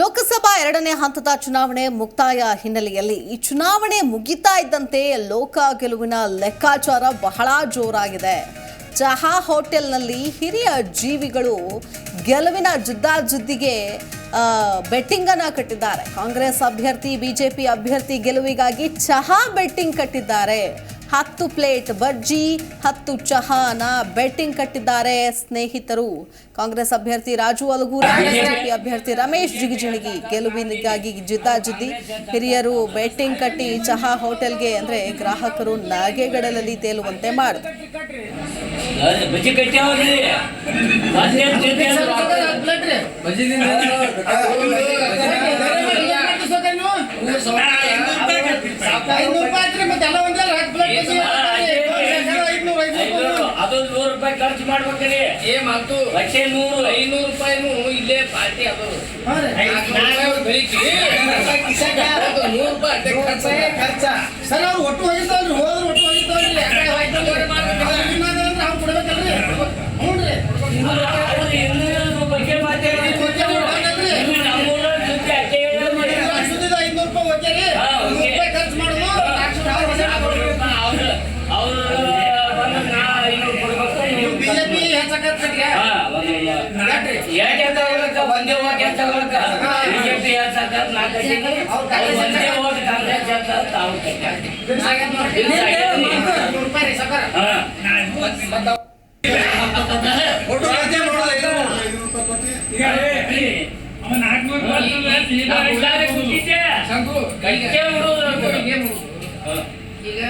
ಲೋಕಸಭಾ ಎರಡನೇ ಹಂತದ ಚುನಾವಣೆ ಮುಕ್ತಾಯ ಹಿನ್ನೆಲೆಯಲ್ಲಿ ಈ ಚುನಾವಣೆ ಮುಗಿತಾ ಇದ್ದಂತೆ ಲೋಕ ಗೆಲುವಿನ ಲೆಕ್ಕಾಚಾರ ಬಹಳ ಜೋರಾಗಿದೆ. ಚಹಾ ಹೋಟೆಲ್ನಲ್ಲಿ ಹಿರಿಯ ಜೀವಿಗಳು ಗೆಲುವಿನ ಜಿದ್ದಾಜಿದ್ದಿಗೆ ಬೆಟ್ಟಿಂಗ್ ಅನ್ನ ಕಟ್ಟಿದ್ದಾರೆ. ಕಾಂಗ್ರೆಸ್ ಅಭ್ಯರ್ಥಿ, ಬಿಜೆಪಿ ಅಭ್ಯರ್ಥಿ ಗೆಲುವಿಗಾಗಿ ಚಹಾ ಬೆಟ್ಟಿಂಗ್ ಕಟ್ಟಿದ್ದಾರೆ. ಹತ್ತು ಪ್ಲೇಟ್ ಬಜ್ಜಿ ಹತ್ತು ಚಹಾನ ಬೆಟ್ಟಿಂಗ್ ಕಟ್ಟಿದ್ದಾರೆ ಸ್ನೇಹಿತರು. ಕಾಂಗ್ರೆಸ್ ಅಭ್ಯರ್ಥಿ ರಾಜು ಅಲಗೂರ, ಬಿಜೆಪಿ ಅಭ್ಯರ್ಥಿ ರಮೇಶ್ ಜಿಗಿಜಿಣಿಗಿ ಗೆಲುವಿನಿಗಾಗಿ ಜಿದ್ದಾಜಿದ್ದಿ ಹಿರಿಯರು ಬೆಟ್ಟಿಂಗ್ ಕಟ್ಟಿ ಚಹಾ ಹೋಟೆಲ್ಗೆ ಅಂದ್ರೆ ಗ್ರಾಹಕರು ನಗೆಗಡಲಲ್ಲಿ ತೇಲುವಂತೆ ಮಾಡಿದ್ರು ಅರೆ ಬಜ್ಜಿ ಕಟ್ಟ್ಯಾವ್ರಿ ಹದಿನೆಂಟು ಜೊತೆ ಅದು ನೂರು ರೂಪಾಯಿ ಖರ್ಚು ಮಾಡ್ಬೇಕ್ರಿ ಬಟ್ಟೆ ನೂರು ಐನೂರು ರೂಪಾಯಿನೂ ಇಲ್ಲೇ ಪಾರ್ಟಿ ಅದು ನೂರು ರೂಪಾಯಿ ಅಡ್ಡೆ ಖರ್ಚ ಸರ್ ಅವ್ರು ಒಟ್ಟು ಹೋಗಿರ್ತಾವ್ರಿ ಹೋದ್ರು ಒಟ್ಟು ಹೋಗಿರ್ತಾವ್ರಿ ಯಾಕಡೆ ಹೋಯ್ತಂದ್ರೆ ನಾವು ಕೊಡ್ಬೇಕಲ್ರಿ ಹ್ಞೂ ರೀ ಅವ್ರು ಇನ್ನೂರು ಬಗ್ಗೆ ಮಾತಾಡಿ ನಮ್ಮೂರ ಜೊತೆ ಅಷ್ಟೇ ಹೇಳೋದು ಮಾಡಿ. ಸುದ್ದಿದ ಐದ್ನೂರು ರೂಪಾಯಿ ಹೋಗ್ಯಾರಿ ಹಾ, ನೂರು ಓಕೆ. ರೂಪಾಯಿ ಖರ್ಚು ಮಾಡುದು ನಾಲ್ಕು ಅವ್ರು ಅವ್ರು ಬಂದ್ರೆ ನಾ ಐನೂರು ಕೊಡ್ಬೇಕು ನೀವು ಬಿಜೆಪಿ ಹೆಚ್ಚಾಕತ್ರಿ ಹಾ, ಒಂದು ಎರಡ್ ಎತ್ತ ಹೋಗಕ್ಕ, ಒಂದೇ ಹೋಗಿ ಎತ್ತ ಹೋಗಕ್ಕ. ಬಿಜೆಪಿ ಎತ್ತಕ್ಕ ನಾಲ್ಕು ಒಂದೇ ಹೋಗಿ ಕಾಂಗ್ರೆಸ್ ಎತ್ತ ತಾವು. ಈಗ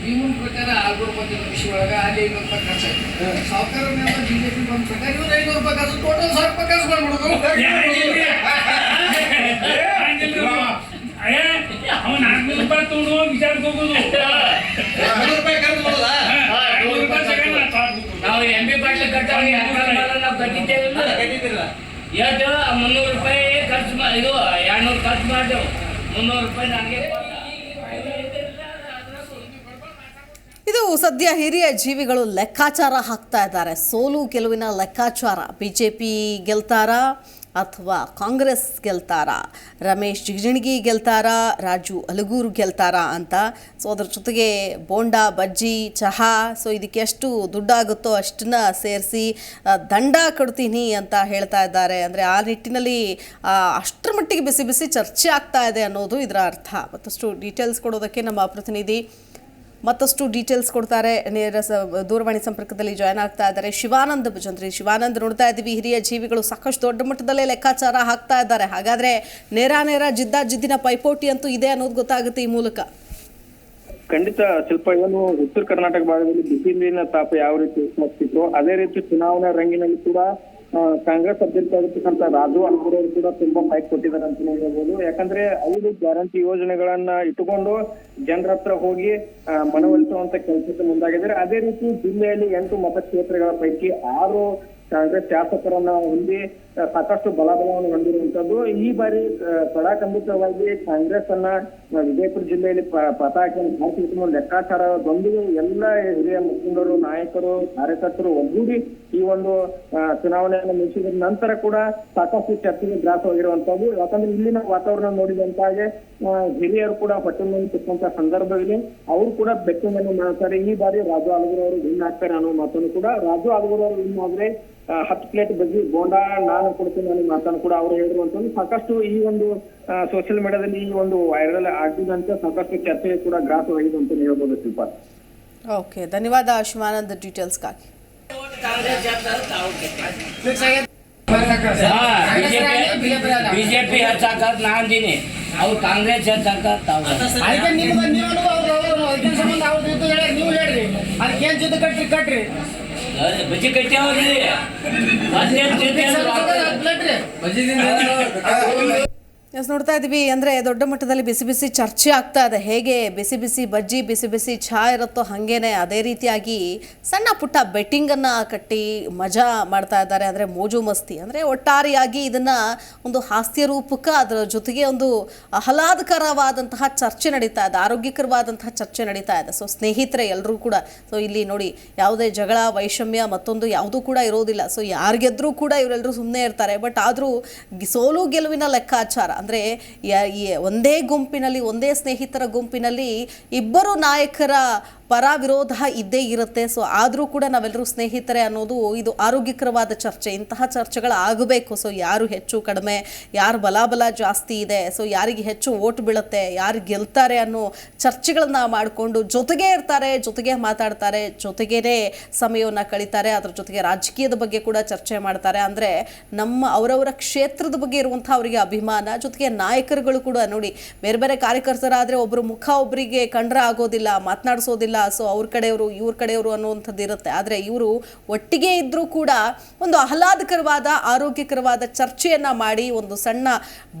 ಭೀಮನ್ ಪ್ರಕಾರ ಆರ್ನೂರು ರೂಪಾಯಿ ವಿಷಯ ಒಳಗೆ ಅಲ್ಲಿ ಐನೂರು ರೂಪಾಯಿ ಖರ್ಚು ಆಯ್ತು ಸಾವುಕಾರ ಬಿಜೆಪಿ ಬಂದ ಪ್ರಕಾರ ಇವ್ರು ಐನೂರು ರೂಪಾಯಿ ಖರ್ಚು ಟೋಟಲ್ ಸಾವಿರ ರೂಪಾಯಿ ಖರ್ಚು ಮಾಡ್ಬಿಡುದು ಅವನ ನಾಲ್ಕು ರೂಪಾಯಿ ತಗೊಂಡು ವಿಚಾರಕ್ಕೆ ಹೋಗುದು ರೂಪಾಯಿ ಖರ್ಚು ಮಾಡೋದಾ. ನಾವು ಎಂ ಬಿ ಪಾಟ್ಲಿ ಕಟ್ಟಾವಿ ನಾವು ಕಟ್ಟಿದ್ದೇವೆ ಎಷ್ಟು ಮುನ್ನೂರು ರೂಪಾಯಿ ಖರ್ಚು ಮಾಡಿ ಇದು ಎರಡ್ನೂರು ಖರ್ಚು ಮಾಡಿದೆವು ಮುನ್ನೂರು ರೂಪಾಯಿ ನನಗೆ ಇದು ಸದ್ಯ ಹಿರಿಯ ಜೀವಿಗಳು ಲೆಕ್ಕಾಚಾರ ಹಾಕ್ತಾ ಇದ್ದಾರೆ. ಸೋಲು ಗೆಲುವಿನ ಲೆಕ್ಕಾಚಾರ, ಬಿಜೆಪಿ ಗೆಲ್ತಾರಾ ಅಥವಾ ಕಾಂಗ್ರೆಸ್ ಗೆಲ್ತಾರಾ? ರಮೇಶ್ ಜಿಗಜಿಣಗಿ ಗೆಲ್ತಾರಾ? ರಾಜು ಅಲಗೂರು ಗೆಲ್ತಾರಾ ಅಂತ? ಸೊ ಅದ್ರ ಜೊತೆಗೆ ಬೋಂಡಾ, ಬಜ್ಜಿ, ಚಹಾ ಸೊ ಇದಕ್ಕೆ ಎಷ್ಟು ದುಡ್ಡಾಗುತ್ತೋ ಅಷ್ಟನ್ನ ಸೇರಿಸಿ ದಂಡ ಕೊಡ್ತೀನಿ ಅಂತ ಹೇಳ್ತಾ ಇದ್ದಾರೆ. ಅಂದರೆ ಆ ನಿಟ್ಟಿನಲ್ಲಿ ಅಷ್ಟರ ಮಟ್ಟಿಗೆ ಬಿಸಿ ಬಿಸಿ ಚರ್ಚೆ ಆಗ್ತಾ ಇದೆ ಅನ್ನೋದು ಇದರ ಅರ್ಥ. ಮತ್ತಷ್ಟು ಡೀಟೇಲ್ಸ್ ಕೊಡೋದಕ್ಕೆ ನಮ್ಮ ಪ್ರತಿನಿಧಿ ಮತ್ತಷ್ಟು ಡೀಟೇಲ್ಸ್ ಕೊಡ್ತಾರೆ. ನೇರ ದೂರವಾಣಿ ಸಂಪರ್ಕದಲ್ಲಿ ಜಾಯ್ನ್ ಆಗ್ತಾ ಇದ್ದಾರೆ. ಶಿವಾನಂದ್ ಭಜಂತ್ರಿ, ಶಿವಾನಂದ್ ನೋಡ್ತಾ ಇದ್ದೀವಿ. ಹಿರಿಯ ಜೀವಿಗಳು ಸಾಕಷ್ಟು ದೊಡ್ಡ ಮಟ್ಟದಲ್ಲೇ ಲೆಕ್ಕಾಚಾರ ಹಾಕ್ತಾ ಇದ್ದಾರೆ. ಹಾಗಾದ್ರೆ ನೇರ ನೇರ ಜಿದ್ದಾಜಿದ್ದಿನ ಪೈಪೋಟಿ ಅಂತೂ ಇದೆ ಅನ್ನೋದು ಗೊತ್ತಾಗುತ್ತೆ ಈ ಮೂಲಕ. ಖಂಡಿತ ಸ್ವಲ್ಪ ಏನು ಉತ್ತರ ಕರ್ನಾಟಕ ಭಾಗದಲ್ಲಿ ಬಿಸಿಲಿನ ತಾಪ ಯಾವ ರೀತಿ ಅದೇ ರೀತಿ ಚುನಾವಣಾ ರಂಗಿನಲ್ಲಿ ಕೂಡ ಕಾಂಗ್ರೆಸ್ ಅಭ್ಯರ್ಥಿ ಆಗಿರ್ತಕ್ಕಂಥ ರಾಜು ಅಲ್ಗೂರ್ ಅವರು ಕೂಡ ತುಂಬಾ ಫೈಟ್ ಕೊಟ್ಟಿದ್ದಾರೆ ಅಂತ ಹೇಳ್ಬೋದು. ಯಾಕಂದ್ರೆ ಐದು ಗ್ಯಾರಂಟಿ ಯೋಜನೆಗಳನ್ನ ಇಟ್ಟುಕೊಂಡು ಜನರ ಹತ್ರ ಹೋಗಿ ಮನವೊಲಿಸುವಂತ ಕೆಲಸಕ್ಕೆ ಮುಂದಾಗಿದ್ದಾರೆ. ಅದೇ ರೀತಿ ಜಿಲ್ಲೆಯಲ್ಲಿ ಎಂಟು ಮತಕ್ಷೇತ್ರಗಳ ಪೈಕಿ ಆರು ಕಾಂಗ್ರೆಸ್ ಶಾಸಕರನ್ನ ಹೊಂದಿ ಸಾಕಷ್ಟು ಬಲಬಲವನ್ನು ಹೊಂದಿರುವಂತದ್ದು. ಈ ಬಾರಿ ಕಡಾಖಂಡಿತವಾಗಿ ಕಾಂಗ್ರೆಸ್ ಅನ್ನ ವಿಜಯಪುರ ಜಿಲ್ಲೆಯಲ್ಲಿ ಪತಾಕೆಯನ್ನು ಲೆಕ್ಕಾಚಾರ ಲೆಕ್ಕಾಚಾರದೊಂದಿಗೆ ಎಲ್ಲ ಹಿರಿಯ ಮುಖಂಡರು, ನಾಯಕರು, ಕಾರ್ಯಕರ್ತರು ಒಗ್ಗೂಡಿ ಈ ಒಂದು ಚುನಾವಣೆಯನ್ನು ಮುಗಿಸಿದ ನಂತರ ಕೂಡ ಸಾಕಷ್ಟು ಚರ್ಚೆಗೆ ಗ್ರಾಸವಾಗಿರುವಂತದ್ದು ಯಾಕಂದ್ರೆ ಇಲ್ಲಿನ ವಾತಾವರಣ ನೋಡಿದಂತಾಗೆ ಹಿರಿಯರು ಕೂಡ ಹೊಟ್ಟೆ ಮೇಲೆ ಸಂದರ್ಭದಲ್ಲಿ ಅವರು ಕೂಡ ಬೆಟ್ಟಿಂಗನ್ನು ಮಾಡ್ತಾರೆ ಈ ಬಾರಿ ರಾಜು ಆಲಗೂರು ಅವರು ವಿನ್ ಆಗ್ತಾರೆ ಅನ್ನೋ ಮಾತನ್ನು ಕೂಡ, ರಾಜು ಆಲಗೂರು ಅವರು ವಿನ್ ಆದ್ರೆ ಹತ್ತು ಪ್ಲೇಟ್ ಬಜ್ಜಿ ಬೋಂಡಾ ನಾನು ಕೊಡ್ತೀನಿ ಅನ್ನೋ ಮಾತನ್ನು ಕೂಡ ಅವರು ಹೇಳಿರುವಂತದ್ದು ಸಾಕಷ್ಟು ಈ ಒಂದು ಸೋಷಿಯಲ್ ಮೀಡಿಯಾದಲ್ಲಿ ಈ ಒಂದು ವೈರಲ್ ಆಗಿದಂತೆ ಸಾಕಷ್ಟು ಚರ್ಚೆಗೆ ಕೂಡ ಗ್ರಾಸವಾಗಿದೆ ಅಂತ ಹೇಳ್ಬೋದು ಶಿಲ್ಪ. ಓಕೆ ಧನ್ಯವಾದ ಶಿವಾನಂದ್ ಡೀಟೇಲ್ಸ್ಗಾಗಿ ಕಾಂಗ್ರೆಸ್ ಎತ್ತ ತಾವು ಕಟ್ಟ್ಯಾರ. ಫಿಕ್ಸ್ ಆಗೈತೆ ಹಾ, ಬಿಜೆಪಿ ಬಿಜೆಪಿ ಹೆಚ್ಚಾಕತ್ ನಾ ಅಂದೀನಿ. ಅವ್ರು ಕಾಂಗ್ರೆಸ್ ಹೆಚ್ಚಾಕ ತಾವು. ಅದಕ್ಕೆ ನಿಮ್ಗೆ ನೀವು ಅವ್ರು ಅವ್ರು ಅದಕ್ಕೆ ಸಂಬಂಧ ಅವ್ರು ಜಿದ್ದು ಹೇಳಿ ನೀವು ಹೇಳ್ರಿ. ಅದಕ್ಕೆ ಏನ್ ಜಿದ್ದು ಕಟ್ರಿ ಕಟ್ರಿ. ಅರೆ ಬಜ್ಜಿ ಕಟ್ಟ್ಯಾವ್ರಿ ಹದಿನೆಂಟು ಜೊತೆ ಪ್ಲೇಟ್ ರೀ. ಎಸ್ ನೋಡ್ತಾ ಇದ್ದೀವಿ ಅಂದರೆ ದೊಡ್ಡ ಮಟ್ಟದಲ್ಲಿ ಬಿಸಿ ಬಿಸಿ ಚರ್ಚೆ ಆಗ್ತಾ ಇದೆ. ಹೇಗೆ ಬಿಸಿ ಬಿಸಿ ಬಜ್ಜಿ, ಬಿಸಿ ಬಿಸಿ ಚಹಾ ಇರುತ್ತೋ ಹಾಗೇನೆ ಅದೇ ರೀತಿಯಾಗಿ ಸಣ್ಣ ಪುಟ್ಟ ಬೆಟ್ಟಿಂಗನ್ನು ಕಟ್ಟಿ ಮಜಾ ಮಾಡ್ತಾ ಇದ್ದಾರೆ. ಅಂದರೆ ಮೋಜು ಮಸ್ತಿ. ಅಂದರೆ ಒಟ್ಟಾರೆಯಾಗಿ ಇದನ್ನು ಒಂದು ಹಾಸ್ಯ ರೂಪಕ, ಅದರ ಜೊತೆಗೆ ಒಂದು ಆಹ್ಲಾದಕರವಾದಂತಹ ಚರ್ಚೆ ನಡೀತಾ ಇದೆ. ಆರೋಗ್ಯಕರವಾದಂತಹ ಚರ್ಚೆ ನಡೀತಾ ಇದೆ. ಸೊ ಸ್ನೇಹಿತರೆ ಎಲ್ಲರೂ ಕೂಡ ಸೊ ಇಲ್ಲಿ ನೋಡಿ ಯಾವುದೇ ಜಗಳ, ವೈಷಮ್ಯ ಮತ್ತೊಂದು ಯಾವುದೂ ಕೂಡ ಇರೋದಿಲ್ಲ. ಸೊ ಯಾರಿಗೆದ್ರೂ ಕೂಡ ಇವರೆಲ್ಲರೂ ಸುಮ್ಮನೆ ಇರ್ತಾರೆ. ಬಟ್ ಆದರೂ ಸೋಲು ಗೆಲುವಿನ ಲೆಕ್ಕಾಚಾರ ಅಂದರೆ ಒಂದೇ ಗುಂಪಿನಲ್ಲಿ ಒಂದೇ ಸ್ನೇಹಿತರ ಗುಂಪಿನಲ್ಲಿ ಇಬ್ಬರು ನಾಯಕರ ಪರ ವಿರೋಧ ಇದ್ದೇ ಇರುತ್ತೆ. ಸೊ ಆದರೂ ಕೂಡ ನಾವೆಲ್ಲರೂ ಸ್ನೇಹಿತರೆ ಅನ್ನೋದು ಇದು ಆರೋಗ್ಯಕರವಾದ ಚರ್ಚೆ. ಇಂತಹ ಚರ್ಚೆಗಳು ಆಗಬೇಕು. ಸೊ ಯಾರು ಹೆಚ್ಚು ಕಡಿಮೆ, ಯಾರು ಬಲಾಬಲ ಜಾಸ್ತಿ ಇದೆ ಸೊ ಯಾರಿಗೆ ಹೆಚ್ಚು ಓಟ್ ಬೀಳುತ್ತೆ, ಯಾರು ಗೆಲ್ತಾರೆ ಅನ್ನೋ ಚರ್ಚೆಗಳನ್ನ ಮಾಡಿಕೊಂಡು ಜೊತೆಗೆ ಇರ್ತಾರೆ, ಜೊತೆಗೆ ಮಾತಾಡ್ತಾರೆ, ಜೊತೆಗೇನೆ ಸಮಯವನ್ನು ಕಳೀತಾರೆ, ಅದರ ಜೊತೆಗೆ ರಾಜಕೀಯದ ಬಗ್ಗೆ ಕೂಡ ಚರ್ಚೆ ಮಾಡ್ತಾರೆ. ಅಂದರೆ ನಮ್ಮ ಅವರವರ ಕ್ಷೇತ್ರದ ಬಗ್ಗೆ ಇರುವಂಥ ಅವರಿಗೆ ಅಭಿಮಾನ, ಜೊತೆಗೆ ನಾಯಕರುಗಳು ಕೂಡ ನೋಡಿ, ಬೇರೆ ಬೇರೆ ಕಾರ್ಯಕರ್ತರಾದರೆ ಒಬ್ಬರು ಮುಖ ಒಬ್ಬರಿಗೆ ಕಂಡ್ರೆ ಆಗೋದಿಲ್ಲ, ಮಾತನಾಡಿಸೋದಿಲ್ಲ ಸೊ ಅವ್ರ ಕಡೆಯವರು, ಇವ್ರ ಕಡೆಯವರು ಅನ್ನುವಂಥದ್ದು ಇರುತ್ತೆ. ಆದರೆ ಇವರು ಒಟ್ಟಿಗೆ ಇದ್ದರೂ ಕೂಡ ಒಂದು ಆಹ್ಲಾದಕರವಾದ, ಆರೋಗ್ಯಕರವಾದ ಚರ್ಚೆಯನ್ನು ಮಾಡಿ ಒಂದು ಸಣ್ಣ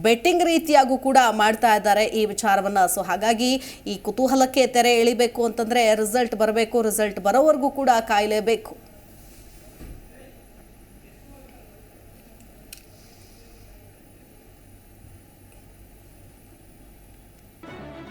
ಬೆಟ್ಟಿಂಗ್ ರೀತಿಯಾಗೂ ಕೂಡ ಮಾಡ್ತಾ ಇದ್ದಾರೆ ಈ ವಿಚಾರವನ್ನು. ಸೊ ಹಾಗಾಗಿ ಈ ಕುತೂಹಲಕ್ಕೆ ತೆರೆ ಎಳಿಬೇಕು ಅಂತಂದರೆ ರಿಸಲ್ಟ್ ಬರಬೇಕು ರಿಸಲ್ಟ್ ಬರೋವರೆಗೂ ಕೂಡ ಕಾಯಲೇಬೇಕು.